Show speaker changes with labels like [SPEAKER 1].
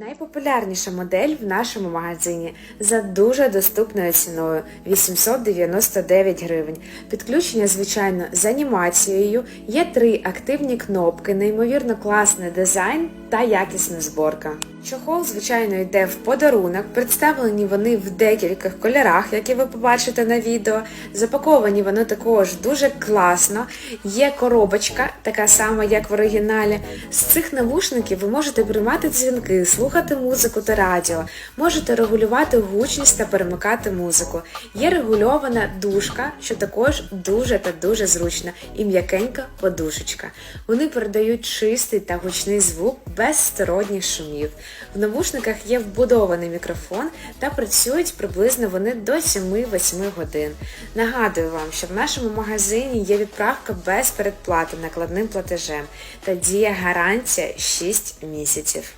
[SPEAKER 1] Найпопулярніша модель в нашому магазині за дуже доступною ціною 899 гривень. Підключення, звичайно, з анімацією. Є три активні кнопки, неймовірно класний дизайн та якісна зборка. Чохол, звичайно, йде в подарунок. Представлені вони в декількох кольорах, які ви побачите на відео. Запаковані вони також дуже класно. Є коробочка, така сама, як в оригіналі. З цих навушників ви можете приймати дзвінки, слухати музику та радіо, можете регулювати гучність та перемикати музику. Є регульована дужка, що також дуже та дуже зручна, і м'якенька подушечка. Вони передають чистий та гучний звук без сторонніх шумів. В навушниках є вбудований мікрофон та працюють приблизно вони до 7-8 годин. Нагадую вам, що в нашому магазині є відправка без передплати накладним платежем та діє гарантія 6 місяців.